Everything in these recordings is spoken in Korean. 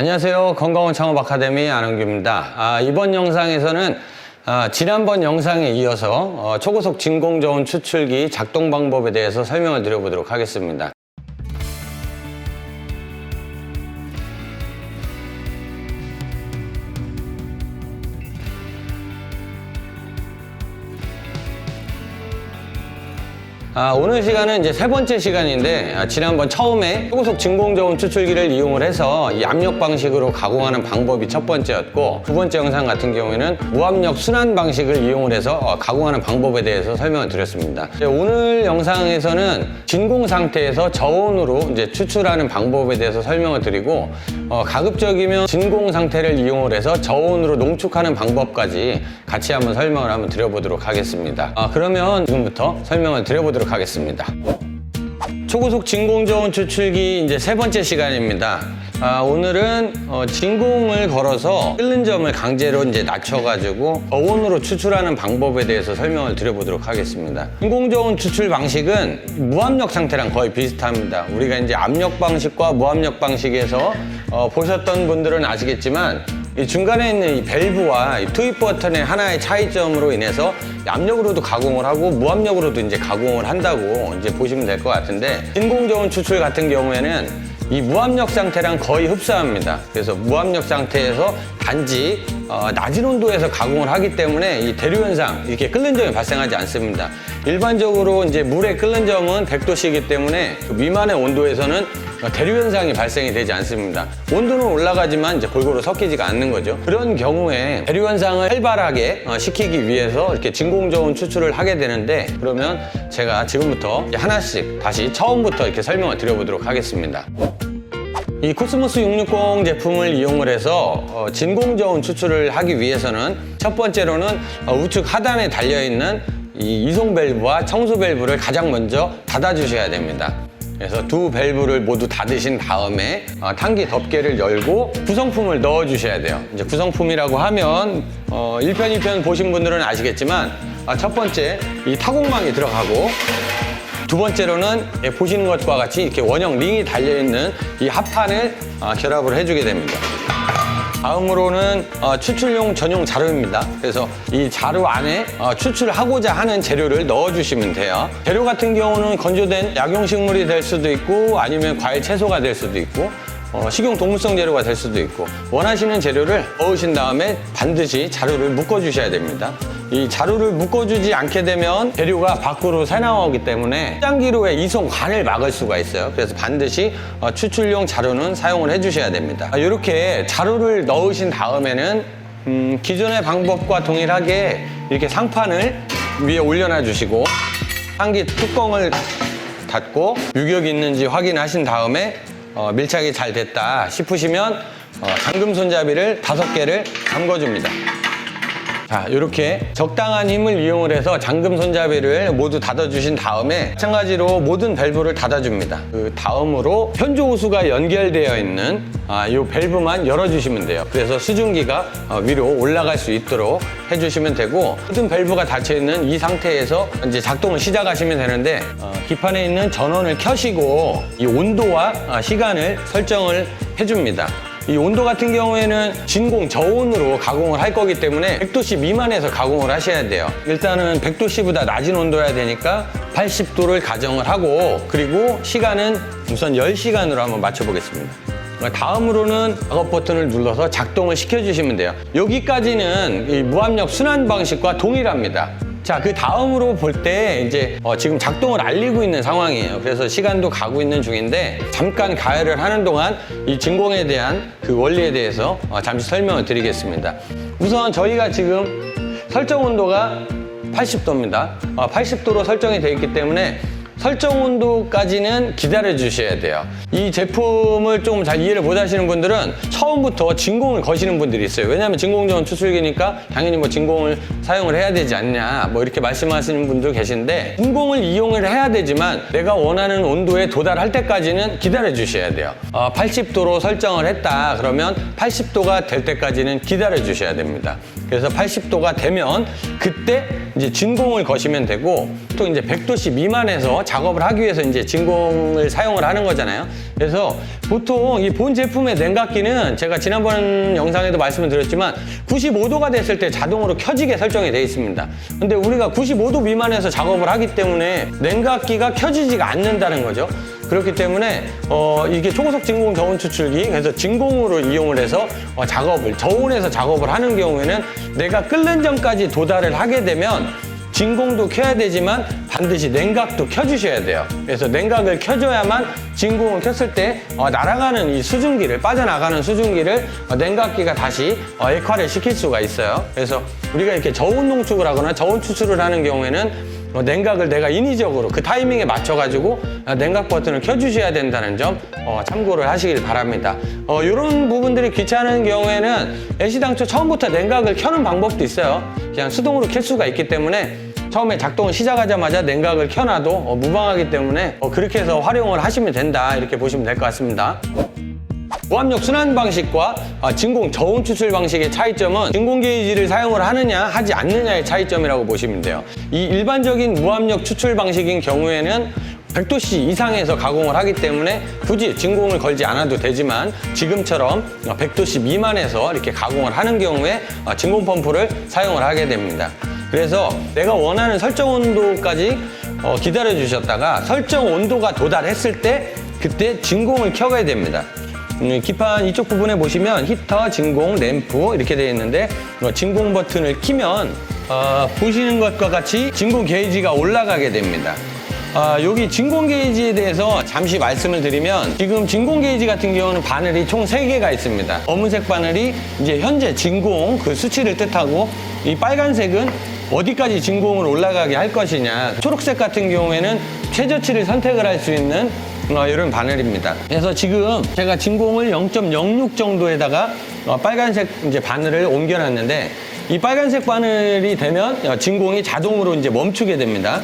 안녕하세요. 건강원 창업 아카데미 안원규입니다. 아, 이번 영상에서는 아, 지난번 영상에 이어서 어, 초고속 진공저온 추출기 작동 방법에 대해서 설명을 드려보도록 하겠습니다. 아, 오늘 시간은 이제 세 번째 시간인데 아, 지난번 처음에 초고속 진공저온 추출기를 이용을 해서 이 압력 방식으로 가공하는 방법이 첫 번째였고 두 번째 영상 같은 경우에는 무압력 순환 방식을 이용을 해서 어, 가공하는 방법에 대해서 설명을 드렸습니다. 이제 오늘 영상에서는 진공 상태에서 저온으로 이제 추출하는 방법에 대해서 설명을 드리고 어, 가급적이면 진공 상태를 이용을 해서 저온으로 농축하는 방법까지 같이 한번 설명을 한번 드려보도록 하겠습니다. 아, 그러면 지금부터 설명을 드려보도록 하겠습니다. 초고속 진공저온 추출기 이제 세 번째 시간입니다. 아, 오늘은 어, 진공을 걸어서 끓는 점을 강제로 이제 낮춰가지고 저온으로 추출하는 방법에 대해서 설명을 드려보도록 하겠습니다. 진공저온 추출 방식은 무압력 상태랑 거의 비슷합니다. 우리가 이제 압력 방식과 무압력 방식에서 어, 보셨던 분들은 아시겠지만 이 중간에 있는 이 밸브와 이 투입 버튼의 하나의 차이점으로 인해서 압력으로도 가공을 하고 무압력으로도 이제 가공을 한다고 이제 보시면 될 것 같은데 진공저온 추출 같은 경우에는 이 무압력 상태랑 거의 흡사합니다. 그래서 무압력 상태에서 단지 어, 낮은 온도에서 가공을 하기 때문에 이 대류 현상 이렇게 끓는 점이 발생하지 않습니다. 일반적으로 이제 물의 끓는 점은 100도씨이기 때문에 그 미만의 온도에서는 대류 현상이 발생이 되지 않습니다. 온도는 올라가지만 이제 골고루 섞이지가 않는 거죠. 그런 경우에 대류 현상을 활발하게 어, 시키기 위해서 이렇게 진공저온 추출을 하게 되는데 그러면 제가 지금부터 하나씩 다시 처음부터 이렇게 설명을 드려보도록 하겠습니다. 이 코스모스 660 제품을 이용을 해서 어, 진공저온 추출을 하기 위해서는 첫 번째로는 어, 우측 하단에 달려있는 이 이송 밸브와 청소 밸브를 가장 먼저 닫아주셔야 됩니다. 그래서 두 밸브를 모두 닫으신 다음에 어, 탄기 덮개를 열고 구성품을 넣어 주셔야 돼요. 이제 구성품이라고 하면 어, 1편, 2편 보신 분들은 아시겠지만 아, 첫 번째 이 타공망이 들어가고 두 번째로는 예, 보시는 것과 같이 이렇게 원형 링이 달려있는 이 합판을 어, 결합을 해주게 됩니다. 다음으로는 어, 추출용 전용 자루입니다. 그래서 이 자루 안에 어, 추출하고자 하는 재료를 넣어주시면 돼요. 재료 같은 경우는 건조된 약용식물이 될 수도 있고 아니면 과일 채소가 될 수도 있고 어, 식용 동물성 재료가 될 수도 있고 원하시는 재료를 넣으신 다음에 반드시 자루를 묶어 주셔야 됩니다. 이 자루를 묶어 주지 않게 되면 재료가 밖으로 새나오기 때문에 포장기로의 이송관을 막을 수가 있어요. 그래서 반드시 어, 추출용 자루는 사용을 해 주셔야 됩니다. 이렇게 자루를 넣으신 다음에는 음, 기존의 방법과 동일하게 이렇게 상판을 위에 올려놔 주시고 한기 뚜껑을 닫고 유격이 있는지 확인하신 다음에 어, 밀착이 잘 됐다 싶으시면 어, 잠금 손잡이를 다섯 개를 잠궈줍니다. 자, 이렇게 적당한 힘을 이용을 해서 잠금 손잡이를 모두 닫아주신 다음에 마찬가지로 모든 밸브를 닫아줍니다. 그 다음으로 현조 호수가 연결되어 있는 아, 이 밸브만 열어주시면 돼요. 그래서 수증기가 어, 위로 올라갈 수 있도록 해주시면 되고 모든 밸브가 닫혀 있는 이 상태에서 이제 작동을 시작하시면 되는데 어, 기판에 있는 전원을 켜시고 이 온도와 아, 시간을 설정을 해줍니다. 이 온도 같은 경우에는 진공 저온으로 가공을 할 거기 때문에 100도씨 미만에서 가공을 하셔야 돼요. 일단은 100도씨보다 낮은 온도여야 되니까 80도를 가정을 하고 그리고 시간은 우선 10시간으로 한번 맞춰보겠습니다. 다음으로는 작업 버튼을 눌러서 작동을 시켜주시면 돼요. 여기까지는 이 무압력 순환 방식과 동일합니다. 자, 그 다음으로 볼 때 이제 어, 지금 작동을 알리고 있는 상황이에요. 그래서 시간도 가고 있는 중인데 잠깐 가열을 하는 동안 이 진공에 대한 그 원리에 대해서 어, 잠시 설명을 드리겠습니다. 우선 저희가 지금 설정 온도가 80도입니다. 80도로 설정이 되어 있기 때문에 설정 온도까지는 기다려 주셔야 돼요. 이 제품을 좀잘 이해를 못 하시는 분들은 처음부터 진공을 거시는 분들이 있어요. 왜냐하면 진공저온 추출기니까 당연히 뭐 진공을 사용을 해야 되지 않냐 뭐 이렇게 말씀하시는 분도 계신데 진공을 이용을 해야 되지만 내가 원하는 온도에 도달할 때까지는 기다려 주셔야 돼요. 어, 80도로 설정을 했다 그러면 80도가 될 때까지는 기다려 주셔야 됩니다. 그래서 80도가 되면 그때 이제 진공을 거시면 되고 또 이제 100도씨 미만에서 작업을 하기 위해서 이제 진공을 사용을 하는 거잖아요. 그래서 보통 이 본 제품의 냉각기는 제가 지난번 영상에도 말씀을 드렸지만 95도가 됐을 때 자동으로 켜지게 설정이 되어 있습니다. 근데 우리가 95도 미만에서 작업을 하기 때문에 냉각기가 켜지지가 않는다는 거죠. 그렇기 때문에 어, 이게 초고속 진공 저온 추출기 그래서 진공으로 이용을 해서 어, 작업을 저온에서 작업을 하는 경우에는 내가 끓는 전까지 도달을 하게 되면 진공도 켜야 되지만 반드시 냉각도 켜주셔야 돼요. 그래서 냉각을 켜줘야만 진공을 켰을 때 어, 날아가는 이 수증기를 빠져나가는 수증기를 어, 냉각기가 다시 어, 액화를 시킬 수가 있어요. 그래서 우리가 이렇게 저온 농축을 하거나 저온 추출을 하는 경우에는 어, 냉각을 내가 인위적으로 그 타이밍에 맞춰가지고 어, 냉각 버튼을 켜주셔야 된다는 점 어, 참고를 하시길 바랍니다. 어, 이런 부분들이 귀찮은 경우에는 애시당초 처음부터 냉각을 켜는 방법도 있어요. 그냥 수동으로 켤 수가 있기 때문에 처음에 작동을 시작하자마자 냉각을 켜놔도 어, 무방하기 때문에 어, 그렇게 해서 활용을 하시면 된다 이렇게 보시면 될 것 같습니다. 무압력 순환 방식과 아, 진공 저온 추출 방식의 차이점은 진공 게이지를 사용을 하느냐 하지 않느냐의 차이점이라고 보시면 돼요. 이 일반적인 무압력 추출 방식인 경우에는 100도씨 이상에서 가공을 하기 때문에 굳이 진공을 걸지 않아도 되지만 지금처럼 100도씨 미만에서 이렇게 가공을 하는 경우에 아, 진공 펌프를 사용을 하게 됩니다. 그래서 내가 원하는 설정 온도까지 어, 기다려 주셨다가 설정 온도가 도달했을 때 그때 진공을 켜야 됩니다. 음, 기판 이쪽 부분에 보시면 히터, 진공, 램프 이렇게 되어 있는데 어, 진공 버튼을 키면 어, 보시는 것과 같이 진공 게이지가 올라가게 됩니다. 아, 여기 진공 게이지에 대해서 잠시 말씀을 드리면 지금 진공 게이지 같은 경우는 바늘이 총 3개가 있습니다. 검은색 바늘이 이제 현재 진공 그 수치를 뜻하고 이 빨간색은 어디까지 진공을 올라가게 할 것이냐. 초록색 같은 경우에는 최저치를 선택을 할 수 있는 어, 이런 바늘입니다. 그래서 지금 제가 진공을 0.06 정도에다가 어, 빨간색 이제 바늘을 옮겨놨는데 이 빨간색 바늘이 되면 어, 진공이 자동으로 이제 멈추게 됩니다.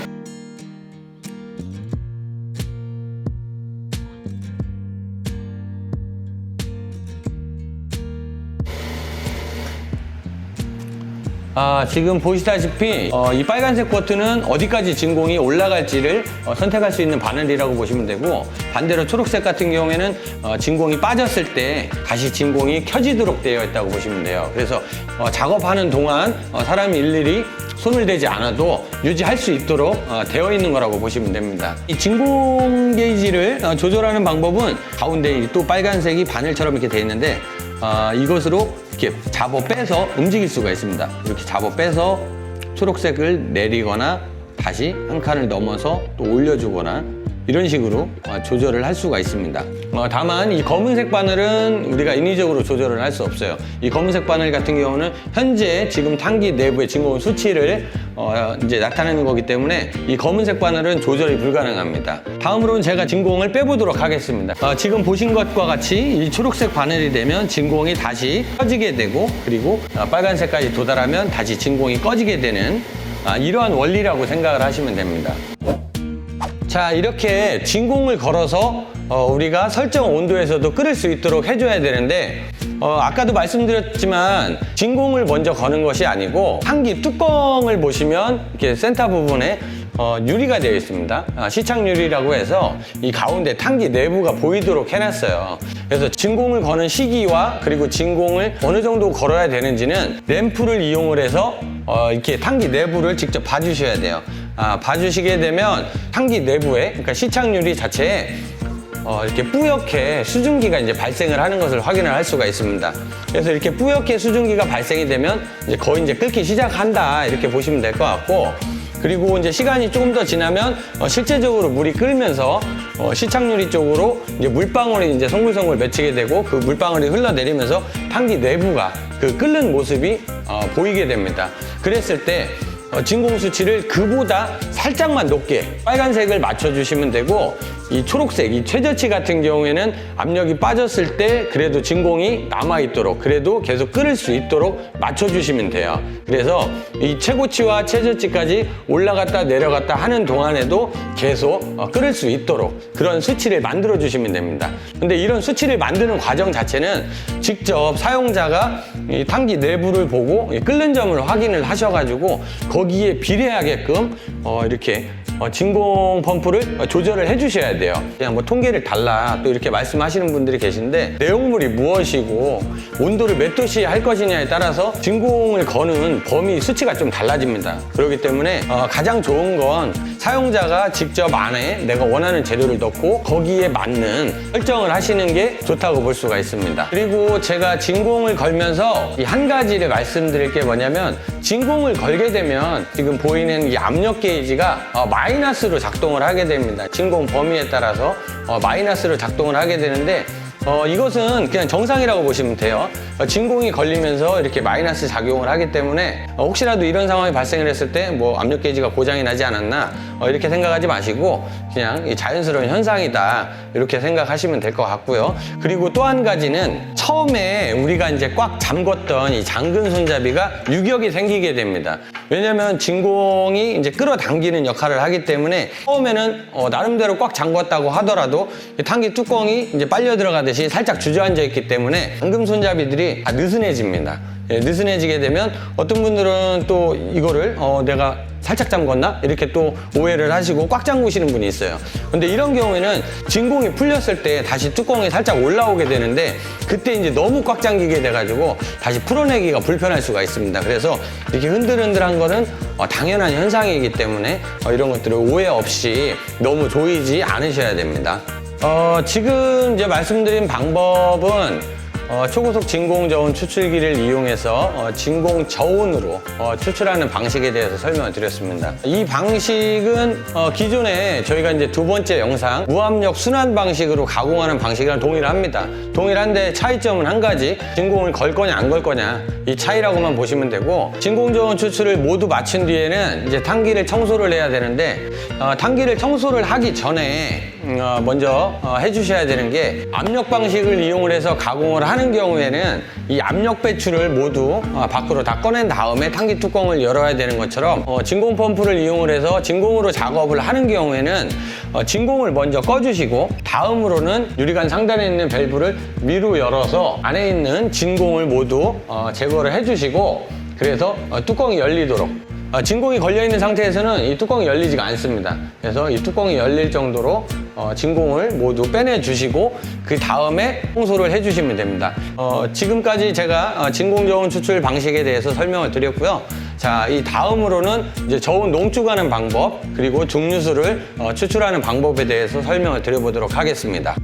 아, 지금 보시다시피 어, 이 빨간색 버튼은 어디까지 진공이 올라갈지를 어, 선택할 수 있는 바늘이라고 보시면 되고 반대로 초록색 같은 경우에는 어, 진공이 빠졌을 때 다시 진공이 켜지도록 되어 있다고 보시면 돼요. 그래서 어, 작업하는 동안 어, 사람이 일일이 손을 대지 않아도 유지할 수 있도록 어, 되어 있는 거라고 보시면 됩니다. 이 진공 게이지를 어, 조절하는 방법은 가운데 이또 빨간색이 바늘처럼 이렇게 되어 있는데 어, 이것으로 이렇게 잡아 빼서 움직일 수가 있습니다. 이렇게 잡아 빼서 초록색을 내리거나 다시 한 칸을 넘어서 또 올려주거나 이런 식으로 어, 조절을 할 수가 있습니다. 어, 다만 이 검은색 바늘은 우리가 인위적으로 조절을 할 수 없어요. 이 검은색 바늘 같은 경우는 현재 지금 탄기 내부의 진공 수치를 어, 이제 나타내는 거기 때문에 이 검은색 바늘은 조절이 불가능합니다. 다음으로는 제가 진공을 빼보도록 하겠습니다. 어, 지금 보신 것과 같이 이 초록색 바늘이 되면 진공이 다시 꺼지게 되고 그리고 어, 빨간색까지 도달하면 다시 진공이 꺼지게 되는 아, 이러한 원리라고 생각을 하시면 됩니다. 자 이렇게 진공을 걸어서 어, 우리가 설정 온도에서도 끓일 수 있도록 해줘야 되는데 어, 아까도 말씀드렸지만 진공을 먼저 거는 것이 아니고 한기 뚜껑을 보시면 이렇게 센터 부분에 어, 유리가 되어 있습니다. 아, 시착 유리라고 해서 이 가운데 탄기 내부가 보이도록 해놨어요. 그래서 진공을 거는 시기와 그리고 진공을 어느 정도 걸어야 되는지는 램프를 이용을 해서 어, 이렇게 탄기 내부를 직접 봐주셔야 돼요. 아, 봐주시게 되면 탄기 내부에 그러니까 시착 유리 자체에 어, 이렇게 뿌옇게 수증기가 이제 발생을 하는 것을 확인을 할 수가 있습니다. 그래서 이렇게 뿌옇게 수증기가 발생이 되면 이제 거의 이제 끓기 시작한다 이렇게 보시면 될 것 같고 그리고 이제 시간이 조금 더 지나면 어, 실제적으로 물이 끓면서 어, 시착유리 쪽으로 이제 물방울이 이제 송글송글 맺히게 되고 그 물방울이 흘러내리면서 탄기 내부가 그 끓는 모습이 어, 보이게 됩니다. 그랬을 때 어, 진공 수치를 그보다 살짝만 높게 빨간색을 맞춰주시면 되고 이 초록색, 이 최저치 같은 경우에는 압력이 빠졌을 때 그래도 진공이 남아있도록 그래도 계속 끓을 수 있도록 맞춰주시면 돼요. 그래서 이 최고치와 최저치까지 올라갔다 내려갔다 하는 동안에도 계속 어, 끓을 수 있도록 그런 수치를 만들어 주시면 됩니다. 근데 이런 수치를 만드는 과정 자체는 직접 사용자가 이 탄기 내부를 보고 이 끓는 점을 확인을 하셔가지고 거기에 비례하게끔 어, 이렇게 어, 진공 펌프를 어, 조절을 해주셔야 돼요. 그냥 뭐 통계를 달라 또 이렇게 말씀하시는 분들이 계신데 내용물이 무엇이고 온도를 몇 도씨 할 것이냐에 따라서 진공을 거는 범위 수치가 좀 달라집니다. 그렇기 때문에 어, 가장 좋은 건 사용자가 직접 안에 내가 원하는 재료를 넣고 거기에 맞는 설정을 하시는 게 좋다고 볼 수가 있습니다. 그리고 제가 진공을 걸면서 이 한 가지를 말씀드릴 게 뭐냐면 진공을 걸게 되면 지금 보이는 이 압력 게이지가 어, 마이너스로 작동을 하게 됩니다. 진공 범위에 따라서 어, 마이너스로 작동을 하게 되는데 어, 이것은 그냥 정상이라고 보시면 돼요. 어, 진공이 걸리면서 이렇게 마이너스 작용을 하기 때문에 어, 혹시라도 이런 상황이 발생을 했을 때 뭐 압력 게이지가 고장이 나지 않았나 어, 이렇게 생각하지 마시고 그냥 이 자연스러운 현상이다 이렇게 생각하시면 될 것 같고요. 그리고 또 한 가지는 처음에 우리가 이제 꽉 잠궜던 이 잠근 손잡이가 유격이 생기게 됩니다. 왜냐면 진공이 이제 끌어당기는 역할을 하기 때문에 처음에는 어, 나름대로 꽉 잠궜다고 하더라도 이 탄기 뚜껑이 이제 빨려 들어가듯이 살짝 주저앉아 있기 때문에 잠금 손잡이들이 다 느슨해집니다. 예, 느슨해지게 되면 어떤 분들은 또 이거를 어, 내가 살짝 잠궜나? 이렇게 또 오해를 하시고 꽉 잠그시는 분이 있어요. 근데 이런 경우에는 진공이 풀렸을 때 다시 뚜껑이 살짝 올라오게 되는데 그때 이제 너무 꽉 잠기게 돼가지고 다시 풀어내기가 불편할 수가 있습니다. 그래서 이렇게 흔들흔들한 거는 어, 당연한 현상이기 때문에 어, 이런 것들을 오해 없이 너무 조이지 않으셔야 됩니다. 어, 지금 이제 말씀드린 방법은 어, 초고속 진공 저온 추출기를 이용해서 어, 진공 저온으로 어, 추출하는 방식에 대해서 설명을 드렸습니다. 이 방식은 어, 기존에 저희가 이제 두 번째 영상 무압력 순환 방식으로 가공하는 방식이랑 동일합니다. 동일한데 차이점은 한 가지 진공을 걸 거냐 안 걸 거냐 이 차이라고만 보시면 되고 진공 저온 추출을 모두 마친 뒤에는 이제 탄기를 청소를 해야 되는데 어, 탄기를 청소를 하기 전에 음, 어, 먼저 어, 해주셔야 되는 게 압력 방식을 이용을 해서 가공을 하는 경우에는 이 압력 배출을 모두 어, 밖으로 다 꺼낸 다음에 탄기 뚜껑을 열어야 되는 것처럼 어, 진공 펌프를 이용을 해서 진공으로 작업을 하는 경우에는 어, 진공을 먼저 꺼주시고 다음으로는 유리관 상단에 있는 밸브를 위로 열어서 안에 있는 진공을 모두 어, 제거를 해주시고 그래서 어, 뚜껑이 열리도록 어, 진공이 걸려 있는 상태에서는 이 뚜껑이 열리지가 않습니다. 그래서 이 뚜껑이 열릴 정도로 어, 진공을 모두 빼내 주시고 그 다음에 청소를 해 주시면 됩니다. 어, 지금까지 제가 어, 진공 저온 추출 방식에 대해서 설명을 드렸고요. 자, 이 다음으로는 이제 저온 농축하는 방법 그리고 중류수를 어, 추출하는 방법에 대해서 설명을 드려보도록 하겠습니다.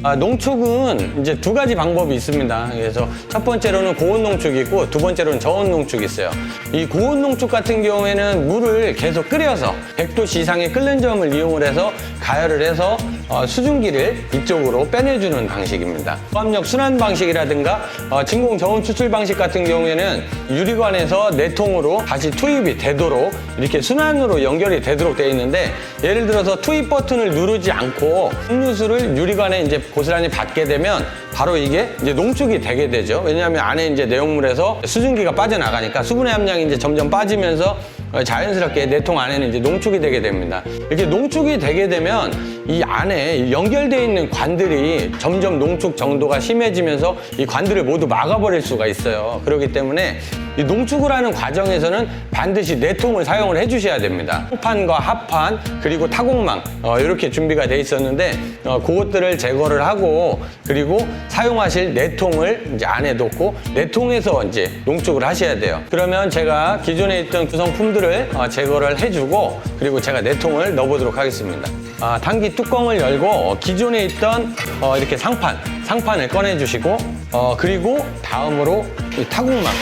아, 농축은 이제 두 가지 방법이 있습니다. 그래서 첫 번째로는 고온 농축이 있고 두 번째로는 저온 농축이 있어요. 이 고온 농축 같은 경우에는 물을 계속 끓여서 100도씨 이상의 끓는 점을 이용을 해서 가열을 해서 어, 수증기를 이쪽으로 빼내주는 방식입니다. 고압력 순환 방식이라든가 어, 진공 저온 추출 방식 같은 경우에는 유리관에서 내통으로 다시 투입이 되도록 이렇게 순환으로 연결이 되도록 되어 있는데 예를 들어서 투입 버튼을 누르지 않고 음료수를 유리관에 이제 고스란히 받게 되면 바로 이게 이제 농축이 되게 되죠. 왜냐하면 안에 이제 내용물에서 수증기가 빠져나가니까 수분의 함량이 이제 점점 빠지면서 어, 자연스럽게 내통 안에는 이제 농축이 되게 됩니다. 이렇게 농축이 되게 되면 이 안에 연결되어 있는 관들이 점점 농축 정도가 심해지면서 이 관들을 모두 막아버릴 수가 있어요. 그렇기 때문에 이 농축을 하는 과정에서는 반드시 내통을 사용을 해주셔야 됩니다. 상판과 하판 그리고 타공망 어, 이렇게 준비가 돼 있었는데 어, 그것들을 제거를 하고 그리고 사용하실 내통을 이제 안에 놓고 내통에서 이제 농축을 하셔야 돼요. 그러면 제가 기존에 있던 구성품들 을 어, 제거를 해주고 그리고 제가 내통을 넣어보도록 하겠습니다. 아, 단기 뚜껑을 열고 어, 기존에 있던 어, 이렇게 상판 상판을 꺼내주시고 어, 그리고 다음으로 이 타공망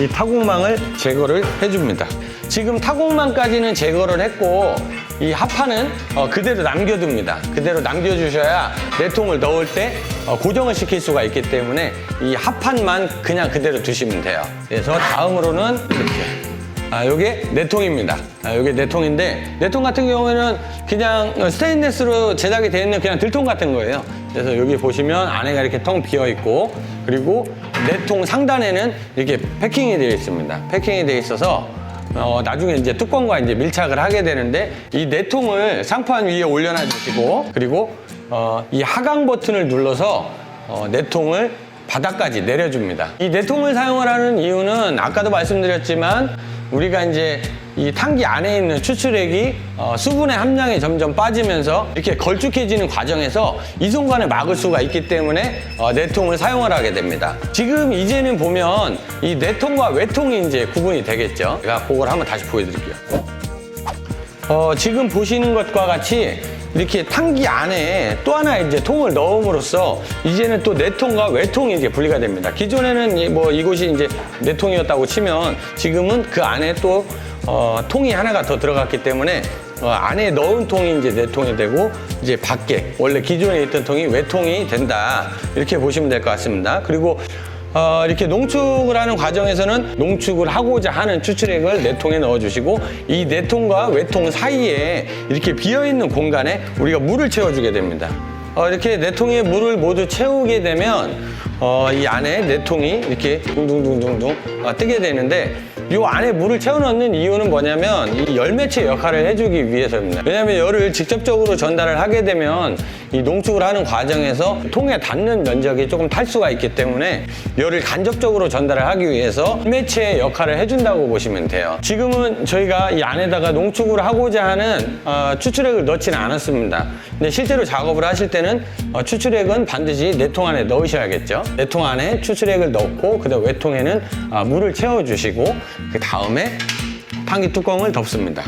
이 타공망을 제거를 해줍니다. 지금 타공망까지는 제거를 했고 이 하판은 어, 그대로 남겨둡니다. 그대로 남겨주셔야 내통을 넣을 때 어, 고정을 시킬 수가 있기 때문에 이 하판만 그냥 그대로 두시면 돼요. 그래서 다음으로는 이렇게 아, 요게 내통입니다. 아, 요게 내통인데, 내통 같은 경우에는 그냥 스테인레스로 제작이 되어 있는 그냥 들통 같은 거예요. 그래서 여기 보시면 안에가 이렇게 텅 비어 있고, 그리고 내통 상단에는 이렇게 패킹이 되어 있습니다. 패킹이 되어 있어서, 어, 나중에 이제 뚜껑과 이제 밀착을 하게 되는데, 이 내통을 상판 위에 올려놔 주시고, 그리고, 어, 이 하강 버튼을 눌러서, 어, 내통을 바닥까지 내려줍니다. 이 내통을 사용을 하는 이유는 아까도 말씀드렸지만 우리가 이제 이 탄기 안에 있는 추출액이 어, 수분의 함량이 점점 빠지면서 이렇게 걸쭉해지는 과정에서 이송관을 막을 수가 있기 때문에 어, 내통을 사용을 하게 됩니다. 지금 이제는 보면 이 내통과 외통이 이제 구분이 되겠죠. 제가 그걸 한번 다시 보여드릴게요. 어, 지금 보시는 것과 같이 이렇게 탄기 안에 또 하나 이제 통을 넣음으로써 이제는 또 내통과 외통이 이제 분리가 됩니다. 기존에는 이- 뭐 이곳이 이제 내통이었다고 치면 지금은 그 안에 또 어, 통이 하나가 더 들어갔기 때문에 어, 안에 넣은 통이 이제 내통이 되고 이제 밖에 원래 기존에 있던 통이 외통이 된다 이렇게 보시면 될 것 같습니다. 그리고 어, 이렇게 농축을 하는 과정에서는 농축을 하고자 하는 추출액을 내통에 넣어주시고 이 내통과 외통 사이에 이렇게 비어있는 공간에 우리가 물을 채워주게 됩니다. 어, 이렇게 내통에 물을 모두 채우게 되면 어, 이 안에 내통이 이렇게 둥둥둥둥둥 어, 뜨게 되는데 이 안에 물을 채워넣는 이유는 뭐냐면 이 열매체 역할을 해주기 위해서입니다. 왜냐하면 열을 직접적으로 전달을 하게 되면 이 농축을 하는 과정에서 통에 닿는 면적이 조금 탈 수가 있기 때문에 열을 간접적으로 전달을 하기 위해서 열매체의 역할을 해준다고 보시면 돼요. 지금은 저희가 이 안에다가 농축을 하고자 하는 어, 추출액을 넣지는 않았습니다. 근데 실제로 작업을 하실 때는 어, 추출액은 반드시 내통 안에 넣으셔야겠죠. 내통 안에 추출액을 넣고 그다음 외통에는 아, 물을 채워주시고 그 다음에 판기 뚜껑을 덮습니다.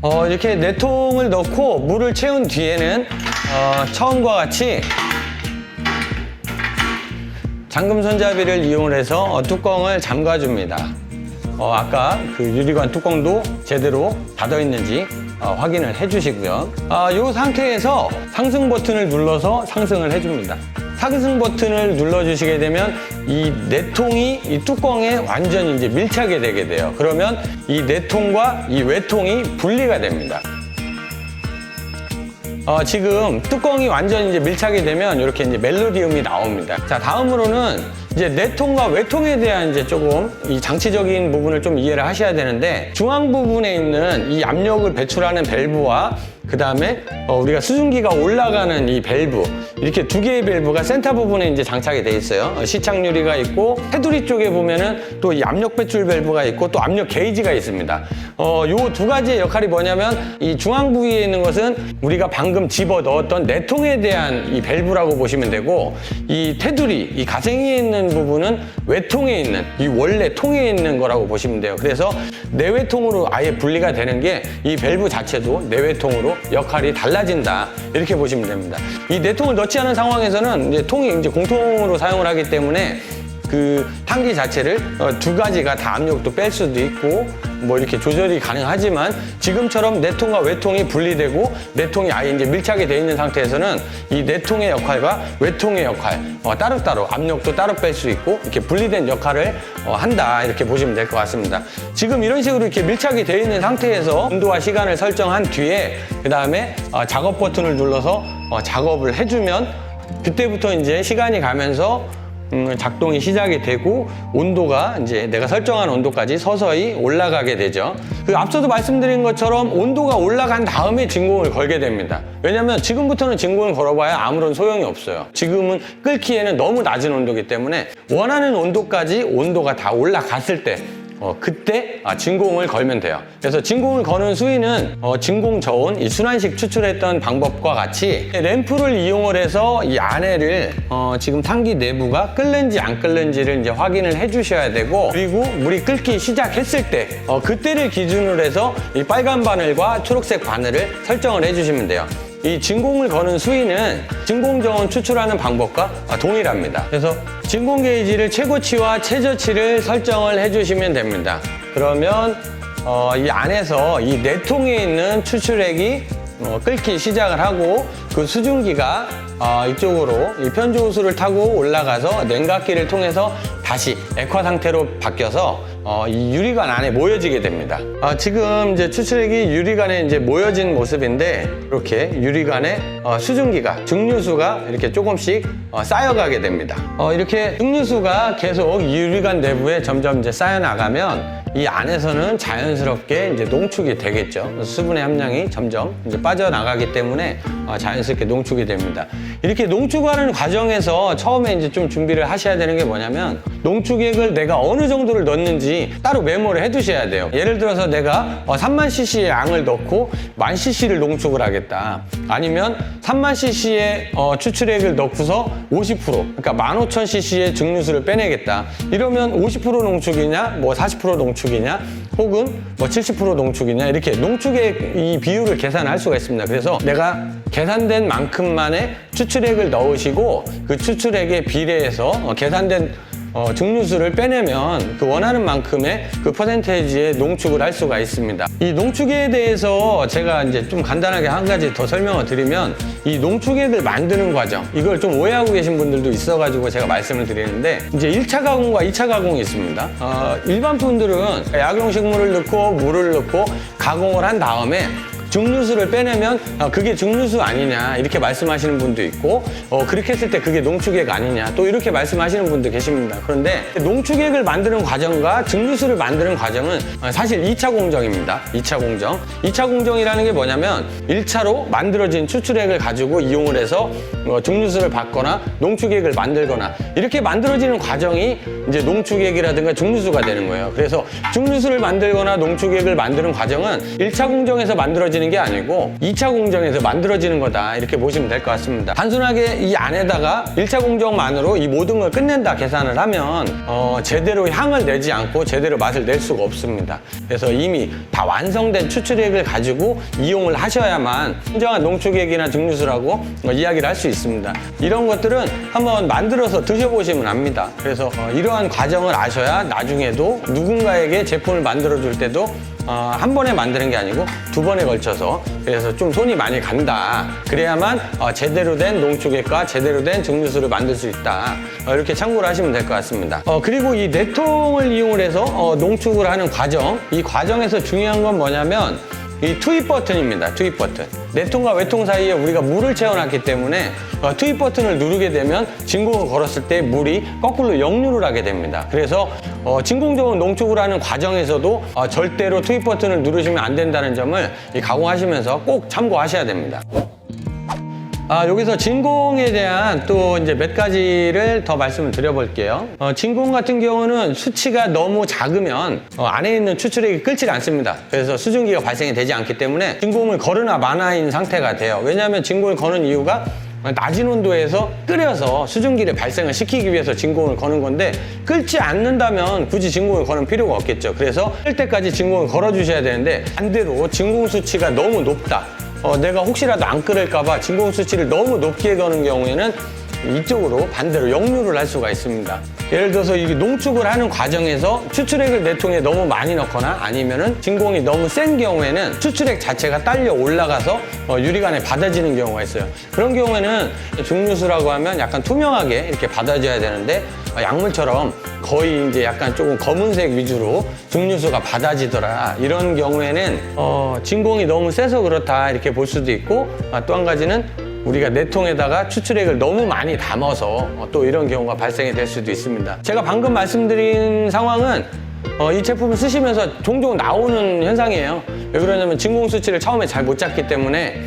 어, 이렇게 내통을 넣고 물을 채운 뒤에는 어, 처음과 같이 잠금 손잡이를 이용해서 어, 뚜껑을 잠가줍니다. 어, 아까 그 유리관 뚜껑도 제대로 닫아 있는지 어, 확인을 해주시고요. 아, 이 상태에서 상승 버튼을 눌러서 상승을 해줍니다. 상승 버튼을 눌러주시게 되면 이 내통이 이 뚜껑에 완전히 이제 밀착이 되게 돼요. 그러면 이 내통과 이 외통이 분리가 됩니다. 어, 지금 뚜껑이 완전히 이제 밀착이 되면 이렇게 이제 멜로디움이 나옵니다. 자, 다음으로는 이제 내통과 외통에 대한 이제 조금 이 장치적인 부분을 좀 이해를 하셔야 되는데 중앙 부분에 있는 이 압력을 배출하는 밸브와 그 다음에 우리가 수증기가 올라가는 이 밸브 이렇게 두 개의 밸브가 센터 부분에 이제 장착이 돼 있어요. 어, 시착 유리가 있고 테두리 쪽에 보면은 또 이 압력 배출 밸브가 있고 또 압력 게이지가 있습니다. 어, 요 두 가지의 역할이 뭐냐면 이 중앙 부위에 있는 것은 우리가 방금 집어 넣었던 내통에 대한 이 밸브라고 보시면 되고 이 테두리 이 가생이에 있는 부분은 외통에 있는 이 원래 통에 있는 거라고 보시면 돼요. 그래서 내외통으로 아예 분리가 되는 게 이 밸브 자체도 내외통으로 역할이 달라진다 이렇게 보시면 됩니다. 이 내통을 넣지 않은 상황에서는 이제 통이 이제 공통으로 사용을 하기 때문에 그 탄기 자체를 어, 두 가지가 다 압력도 뺄 수도 있고 뭐 이렇게 조절이 가능하지만 지금처럼 내통과 외통이 분리되고 내통이 아예 이제 밀착이 돼 있는 상태에서는 이 내통의 역할과 외통의 역할 어, 따로따로 압력도 따로 뺄 수 있고 이렇게 분리된 역할을 어, 한다 이렇게 보시면 될 것 같습니다. 지금 이런 식으로 이렇게 밀착이 되어 있는 상태에서 온도와 시간을 설정한 뒤에 그 다음에 어, 작업 버튼을 눌러서 어, 작업을 해주면 그때부터 이제 시간이 가면서 음, 작동이 시작이 되고 온도가 이제 내가 설정한 온도까지 서서히 올라가게 되죠. 그 앞서도 말씀드린 것처럼 온도가 올라간 다음에 진공을 걸게 됩니다. 왜냐하면 지금부터는 진공을 걸어봐야 아무런 소용이 없어요. 지금은 끓기에는 너무 낮은 온도이기 때문에 원하는 온도까지 온도가 다 올라갔을 때 어, 그때 아, 진공을 걸면 돼요. 그래서 진공을 거는 수위는 어, 진공 저온, 이 순환식 추출했던 방법과 같이 램프를 이용을 해서 이 안에를 어, 지금 탄기 내부가 끓는지 안 끓는지를 이제 확인을 해주셔야 되고 그리고 물이 끓기 시작했을 때 어, 그때를 기준으로 해서 이 빨간 바늘과 초록색 바늘을 설정을 해주시면 돼요. 이 진공을 거는 수위는 진공 저온 추출하는 방법과 아, 동일합니다. 그래서 진공 게이지를 최고치와 최저치를 설정을 해주시면 됩니다. 그러면 어, 이 안에서 이 내통에 있는 추출액이 어, 끓기 시작을 하고 그 수증기가 어, 이쪽으로 이 편조 호수를 타고 올라가서 냉각기를 통해서 다시 액화 상태로 바뀌어서 어, 이 유리관 안에 모여지게 됩니다. 아, 지금 이제 추출액이 유리관에 이제 모여진 모습인데 이렇게 유리관에 어, 수증기가 증류수가 이렇게 조금씩 어, 쌓여가게 됩니다. 어, 이렇게 증류수가 계속 유리관 내부에 점점 이제 쌓여 나가면 이 안에서는 자연스럽게 이제 농축이 되겠죠. 수분의 함량이 점점 이제 빠져나가기 때문에 어, 자연스럽게 농축이 됩니다. 이렇게 농축하는 과정에서 처음에 이제 좀 준비를 하셔야 되는 게 뭐냐면 농축액을 내가 어느 정도를 넣는지 따로 메모를 해 두셔야 돼요. 예를 들어서 내가 어, 3만 cc의 양을 넣고 만 cc를 농축을 하겠다. 아니면 3만 cc의 어, 추출액을 넣고서 50% 그러니까 15,000cc의 증류수를 빼내겠다. 이러면 50% 농축이냐, 뭐 40% 농축이냐, 혹은 뭐 70% 농축이냐 이렇게 농축의 이 비율을 계산할 수가 있습니다. 그래서 내가 계산된 만큼만의 추출액을 넣으시고 그 추출액에 비례해서 어, 계산된 어, 증류수를 빼내면 그 원하는 만큼의 그 퍼센테이지의 농축을 할 수가 있습니다. 이 농축에 대해서 제가 이제 좀 간단하게 한 가지 더 설명을 드리면 이 농축액을 만드는 과정 이걸 좀 오해하고 계신 분들도 있어가지고 제가 말씀을 드리는데 이제 1차 가공과 2차 가공이 있습니다. 어, 일반 분들은 약용식물을 넣고 물을 넣고 가공을 한 다음에 증류수를 빼내면 아, 그게 증류수 아니냐 이렇게 말씀하시는 분도 있고 어, 그렇게 했을 때 그게 농축액 아니냐 또 이렇게 말씀하시는 분도 계십니다. 그런데 농축액을 만드는 과정과 증류수를 만드는 과정은 어, 사실 2차 공정입니다. 2차 공정. 2차 공정이라는 게 뭐냐면 1차로 만들어진 추출액을 가지고 이용을 해서 어, 증류수를 받거나 농축액을 만들거나 이렇게 만들어지는 과정이 이제 농축액이라든가 증류수가 되는 거예요. 그래서 증류수를 만들거나 농축액을 만드는 과정은 1차 공정에서 만들어 지는 게 아니고 2차 공정에서 만들어지는 거다. 이렇게 보시면 될 것 같습니다. 단순하게 이 안에다가 1차 공정만으로 이 모든 걸 끝낸다 계산을 하면 어, 제대로 향을 내지 않고 제대로 맛을 낼 수가 없습니다. 그래서 이미 다 완성된 추출액을 가지고 이용을 하셔야만 진정한 농축액이나 증류수라고 어, 이야기를 할 수 있습니다. 이런 것들은 한번 만들어서 드셔보시면 압니다. 그래서 어, 이러한 과정을 아셔야 나중에도 누군가에게 제품을 만들어 줄 때도 어, 한 번에 만드는 게 아니고 두 번에 걸쳐서 그래서 좀 손이 많이 간다. 그래야만 어, 제대로 된 농축액과 제대로 된 증류수를 만들 수 있다. 어, 이렇게 참고를 하시면 될 것 같습니다. 어, 그리고 이 내통을 이용을 해서 어, 농축을 하는 과정, 이 과정에서 중요한 건 뭐냐면 이 투입 버튼입니다. 투입 버튼. 내통과 외통 사이에 우리가 물을 채워놨기 때문에 어, 투입 버튼을 누르게 되면 진공을 걸었을 때 물이 거꾸로 역류를 하게 됩니다. 그래서 어, 진공적으로 농축을 하는 과정에서도 어, 절대로 투입 버튼을 누르시면 안 된다는 점을 이 가공하시면서 꼭 참고하셔야 됩니다. 아, 여기서 진공에 대한 또 이제 몇 가지를 더 말씀을 드려볼게요. 어, 진공 같은 경우는 수치가 너무 작으면 어, 안에 있는 추출액이 끓질 않습니다. 그래서 수증기가 발생이 되지 않기 때문에 진공을 거르나 마나인 상태가 돼요. 왜냐하면 진공을 거는 이유가 낮은 온도에서 끓여서 수증기를 발생을 시키기 위해서 진공을 거는 건데 끓지 않는다면 굳이 진공을 거는 필요가 없겠죠. 그래서 끓 때까지 진공을 걸어 주셔야 되는데 반대로 진공 수치가 너무 높다. 어, 내가 혹시라도 안 끓을까봐 진공 수치를 너무 높게 거는 경우에는 이쪽으로 반대로 역류를 할 수가 있습니다. 예를 들어서 이 농축을 하는 과정에서 추출액을 내 통에 너무 많이 넣거나 아니면은 진공이 너무 센 경우에는 추출액 자체가 딸려 올라가서 어, 유리관에 받아지는 경우가 있어요. 그런 경우에는 증류수라고 하면 약간 투명하게 이렇게 받아져야 되는데 어, 약물처럼 거의 이제 약간 조금 검은색 위주로 증류수가 받아지더라. 이런 경우에는 어, 진공이 너무 세서 그렇다 이렇게 볼 수도 있고 아, 또한 가지는 우리가 내 통에다가 추출액을 너무 많이 담아서 어, 또 이런 경우가 발생이 될 수도 있습니다. 제가 방금 말씀드린 상황은 어, 이 제품을 쓰시면서 종종 나오는 현상이에요. 왜 그러냐면 진공 수치를 처음에 잘 못 잡기 때문에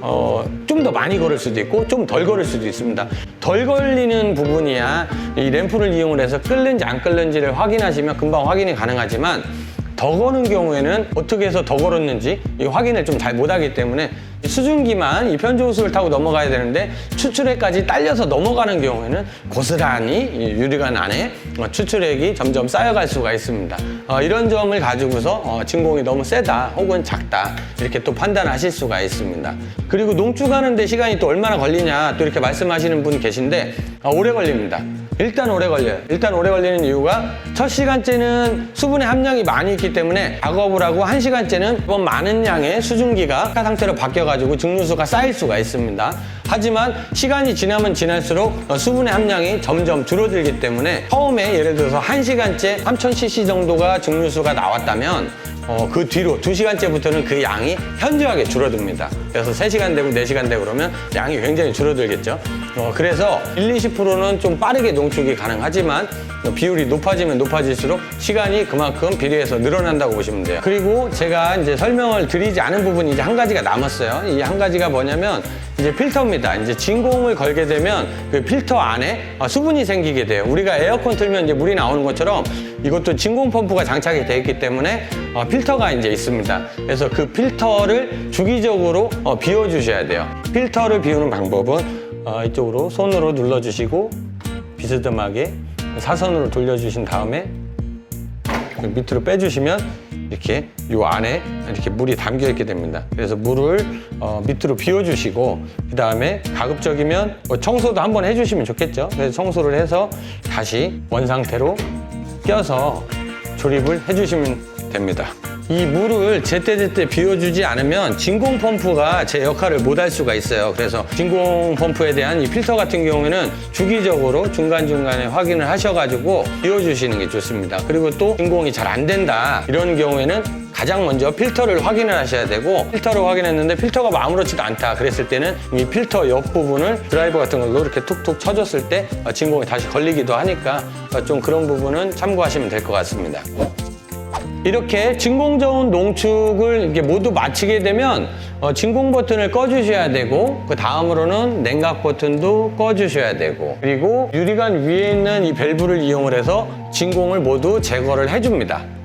어, 좀 더 많이 걸을 수도 있고 좀 덜 걸을 수도 있습니다. 덜 걸리는 부분이야 이 램프를 이용을 해서 끓는지 안 끓는지를 확인하시면 금방 확인이 가능하지만 더 거는 경우에는 어떻게 해서 더 걸었는지 이 확인을 좀 잘 못하기 때문에 수증기만 이 편조호수를 타고 넘어가야 되는데 추출액까지 딸려서 넘어가는 경우에는 고스란히 이 유리관 안에 어, 추출액이 점점 쌓여갈 수가 있습니다. 어, 이런 점을 가지고서 어, 진공이 너무 세다 혹은 작다 이렇게 또 판단하실 수가 있습니다. 그리고 농축하는데 시간이 또 얼마나 걸리냐 또 이렇게 말씀하시는 분 계신데 어, 오래 걸립니다. 일단 오래 걸려요. 일단 오래 걸리는 이유가 첫 시간째는 수분의 함량이 많이 있기 때문에 작업을 하고 한 시간째는 뭐 많은 양의 수증기가 상태로 바뀌어 가지고 증류수가 쌓일 수가 있습니다. 하지만 시간이 지나면 지날수록 어, 수분의 함량이 점점 줄어들기 때문에 처음에 예를 들어서 1시간째 3000cc 정도가 증류수가 나왔다면 어, 그 뒤로 2시간째부터는 그 양이 현저하게 줄어듭니다. 그래서 3시간 되고 4시간 되고 그러면 양이 굉장히 줄어들겠죠. 어, 그래서 1, 20%는 좀 빠르게 농축이 가능하지만 어, 비율이 높아지면 높아질수록 시간이 그만큼 비례해서 늘어난다고 보시면 돼요. 그리고 제가 이제 설명을 드리지 않은 부분이 이제 한 가지가 남았어요. 이 한 가지가 뭐냐면 이제 필터입니다. 이제 진공을 걸게 되면 그 필터 안에 어, 수분이 생기게 돼요. 우리가 에어컨 틀면 이제 물이 나오는 것처럼 이것도 진공 펌프가 장착이 되어 있기 때문에 어, 필터가 이제 있습니다. 그래서 그 필터를 주기적으로 어, 비워 주셔야 돼요. 필터를 비우는 방법은 어, 이쪽으로 손으로 눌러 주시고 비스듬하게 사선으로 돌려 주신 다음에 그 밑으로 빼 주시면 이렇게 요 안에 이렇게 물이 담겨 있게 됩니다. 그래서 물을 어, 밑으로 비워주시고 그 다음에 가급적이면 뭐 청소도 한번 해주시면 좋겠죠. 그래서 청소를 해서 다시 원 상태로 껴서 조립을 해주시면 됩니다. 이 물을 제때제때 비워주지 않으면 진공 펌프가 제 역할을 못 할 수가 있어요. 그래서 진공 펌프에 대한 이 필터 같은 경우에는 주기적으로 중간중간에 확인을 하셔가지고 비워주시는 게 좋습니다. 그리고 또 진공이 잘 안 된다. 이런 경우에는 가장 먼저 필터를 확인을 하셔야 되고 필터를 확인했는데 필터가 뭐 아무렇지도 않다 그랬을 때는 이 필터 옆 부분을 드라이버 같은 걸로 이렇게 툭툭 쳐줬을 때 어, 진공이 다시 걸리기도 하니까 어, 좀 그런 부분은 참고하시면 될 것 같습니다. 이렇게 진공 저온 농축을 이렇게 모두 마치게 되면 어, 진공 버튼을 꺼주셔야 되고 그 다음으로는 냉각 버튼도 꺼주셔야 되고 그리고 유리관 위에 있는 이 밸브를 이용을 해서 진공을 모두 제거를 해줍니다.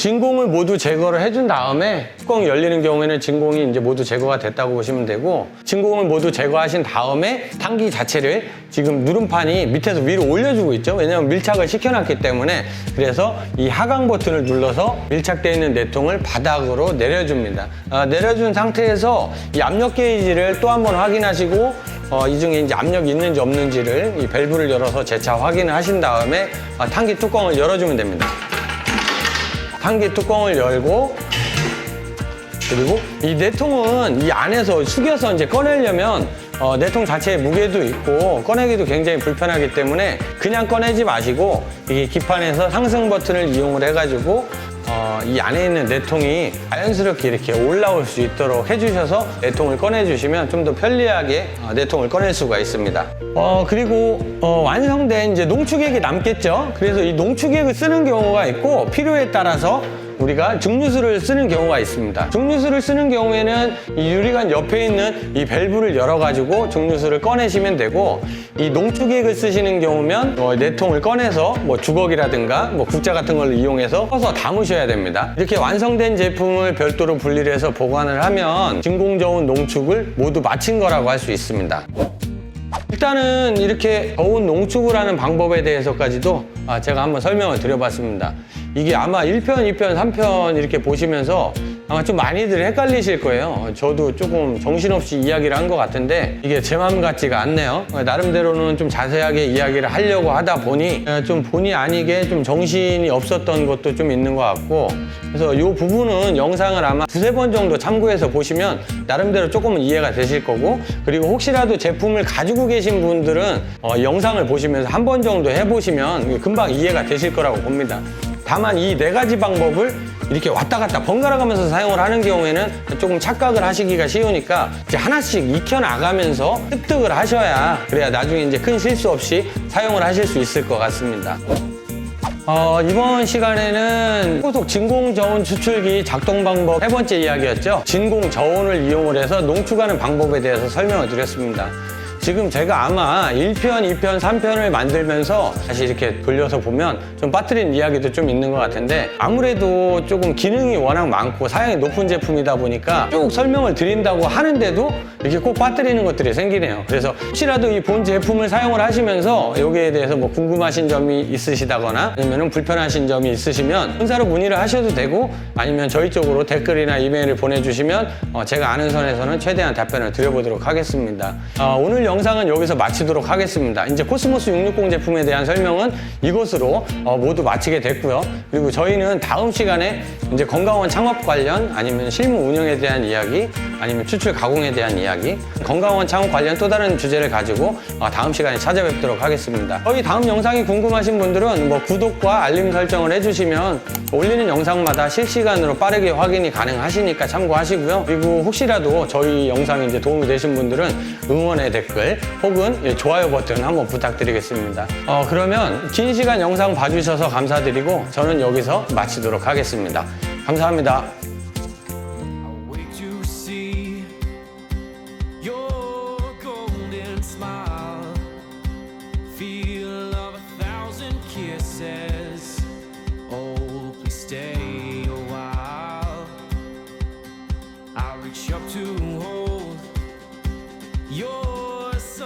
진공을 모두 제거를 해준 다음에 뚜껑이 열리는 경우에는 진공이 이제 모두 제거가 됐다고 보시면 되고 진공을 모두 제거하신 다음에 탄기 자체를 지금 누름판이 밑에서 위로 올려주고 있죠. 왜냐하면 밀착을 시켜놨기 때문에 그래서 이 하강 버튼을 눌러서 밀착되어 있는 내통을 바닥으로 내려줍니다. 아, 내려준 상태에서 이 압력 게이지를 또 한번 확인하시고 어, 이 중에 이제 압력이 있는지 없는지를 이 밸브를 열어서 재차 확인을 하신 다음에 아, 탄기 뚜껑을 열어주면 됩니다. 탄기 뚜껑을 열고 그리고 이 내통은 이 안에서 숙여서 이제 꺼내려면 어, 내통 자체에 무게도 있고 꺼내기도 굉장히 불편하기 때문에 그냥 꺼내지 마시고 이 기판에서 상승 버튼을 이용을 해가지고 어, 이 안에 있는 내통이 자연스럽게 이렇게 올라올 수 있도록 해주셔서 내통을 꺼내주시면 좀 더 편리하게 어, 내통을 꺼낼 수가 있습니다. 어, 그리고 어, 완성된 이제 농축액이 남겠죠. 그래서 이 농축액을 쓰는 경우가 있고 필요에 따라서 우리가 증류수를 쓰는 경우가 있습니다. 증류수를 쓰는 경우에는 이 유리관 옆에 있는 이 밸브를 열어가지고 증류수를 꺼내시면 되고 이 농축액을 쓰시는 경우면 어, 내통을 꺼내서 뭐 주걱이라든가 뭐 국자 같은 걸 이용해서 퍼서 담으셔야 됩니다. 이렇게 완성된 제품을 별도로 분리를 해서 보관을 하면 진공저온 농축을 모두 마친 거라고 할 수 있습니다. 일단은 이렇게 저온 농축을 하는 방법에 대해서까지도 아, 제가 한번 설명을 드려봤습니다. 이게 아마 1편, 2편, 3편 이렇게 보시면서 아마 좀 많이들 헷갈리실 거예요. 저도 조금 정신없이 이야기를 한 것 같은데 이게 제 마음 같지가 않네요. 나름대로는 좀 자세하게 이야기를 하려고 하다 보니 좀 본의 아니게 좀 정신이 없었던 것도 좀 있는 것 같고 그래서 이 부분은 영상을 아마 두세 번 정도 참고해서 보시면 나름대로 조금은 이해가 되실 거고 그리고 혹시라도 제품을 가지고 계신 분들은 어, 영상을 보시면서 한 번 정도 해보시면 금방 이해가 되실 거라고 봅니다. 다만 이 네 가지 방법을 이렇게 왔다 갔다 번갈아 가면서 사용을 하는 경우에는 조금 착각을 하시기가 쉬우니까 이제 하나씩 익혀 나가면서 습득을 하셔야 그래야 나중에 이제 큰 실수 없이 사용을 하실 수 있을 것 같습니다. 어, 이번 시간에는 고속 진공 저온 추출기 작동 방법 세 번째 이야기였죠. 진공 저온을 이용을 해서 농축하는 방법에 대해서 설명을 드렸습니다. 지금 제가 아마 1편, 2편, 3편을 만들면서 다시 이렇게 돌려서 보면 좀 빠뜨린 이야기도 좀 있는 것 같은데 아무래도 조금 기능이 워낙 많고 사양이 높은 제품이다 보니까 쭉 설명을 드린다고 하는데도 이렇게 꼭 빠뜨리는 것들이 생기네요. 그래서 혹시라도 이 본 제품을 사용을 하시면서 여기에 대해서 뭐 궁금하신 점이 있으시다거나 아니면 불편하신 점이 있으시면 혼사로 문의를 하셔도 되고 아니면 저희 쪽으로 댓글이나 이메일을 보내주시면 어, 제가 아는 선에서는 최대한 답변을 드려보도록 하겠습니다. 어, 오늘 영상은 여기서 마치도록 하겠습니다. 이제 코스모스 660 제품에 대한 설명은 이것으로 어, 모두 마치게 됐고요. 그리고 저희는 다음 시간에 이제 건강원 창업 관련 아니면 실무 운영에 대한 이야기 아니면 추출 가공에 대한 이야기 건강원 창업 관련 또 다른 주제를 가지고 어, 다음 시간에 찾아뵙도록 하겠습니다. 저희 다음 영상이 궁금하신 분들은 뭐 구독과 알림 설정을 해주시면 올리는 영상마다 실시간으로 빠르게 확인이 가능하시니까 참고하시고요. 그리고 혹시라도 저희 영상이 이제 도움이 되신 분들은 응원의 댓글 혹은 예, 좋아요 버튼 한번 부탁드리겠습니다. 어, 그러면 긴 시간 영상 봐주셔서 감사드리고 저는 여기서 마치도록 하겠습니다. 감사합니다.